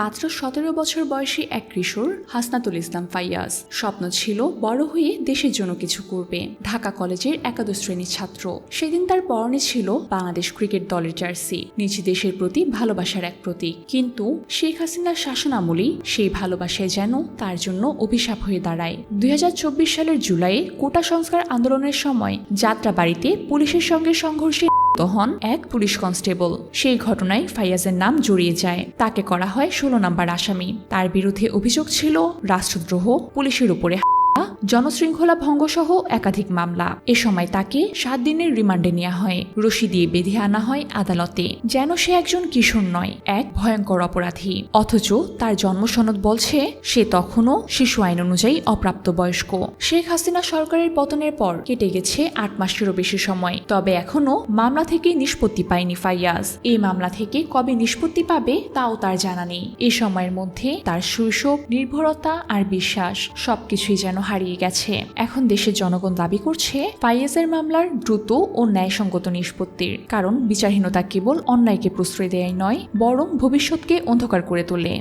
মাত্র সতেরো বছর বয়সী এক কিশোর হাসনাতুল ইসলাম ফাইয়াজ স্বপ্ন ছিল বড় হয়ে দেশের জন্য কিছু করবে। ঢাকা কলেজের একাদশ শ্রেণির ছাত্র। সেদিন তার পরনে ছিল বাংলাদেশ ক্রিকেট দলের জার্সি। নিজ দেশের প্রতি ভালোবাসার এক প্রতীক। কিন্তু শেখ হাসিনার শাসনামলেই সেই ভালোবাসায় যেন তার জন্য অভিশাপ হয়ে দাঁড়ায়। দুই হাজার চব্বিশ সালের জুলাইয়ে কোটা সংস্কার আন্দোলনের সময় যাত্রা বাড়িতে পুলিশের সঙ্গে সংঘর্ষে নিহত হন এক পুলিশ কনস্টেবল। সেই ঘটনায় ফাইয়াজের নাম জড়িয়ে যায়। তাকে করা হয় ষোলো নম্বর আসামি। তার বিরুদ্ধে অভিযোগ ছিল, রাষ্ট্রদ্রোহ, পুলিশের উপরে জনশৃঙ্খলা ভঙ্গ সহ একাধিক মামলা। এ সময় তাকে সাত দিনের রিমান্ডে নেওয়া হয়। রশি দিয়ে বেঁধে আনা হয় আদালতে। যেন সে একজন কিশোর নয়, এক ভয়ঙ্কর অপরাধী। অথচ তার জন্মসনদ বলছে, সে তখনও শিশু আইন অনুযায়ী অপ্রাপ্তবয়স্ক। শেখ হাসিনা সরকারের পতনের পর কেটে গেছে আট মাসেরও বেশি সময়। তবে এখনও মামলা থেকে নিষ্পত্তি পায়নি ফাইয়াজ। এই মামলা থেকে কবে নিষ্পত্তি পাবে, তাও তার জানা নেই। এ সময়ের মধ্যে তার শৈশব, নির্ভরতা আর বিশ্বাস সবকিছুই যেন হারিয়ে গেছে। এখন দেশের জনগণ দাবি করছে ফাইয়েজের মামলার দ্রুত ও ন্যায়সঙ্গত নিষ্পত্তির। কারণ বিচারহীনতা কেবল অন্যায়কে প্রশ্রয় দেয় নয়, বরং ভবিষ্যৎকে অন্ধকার করে তোলে।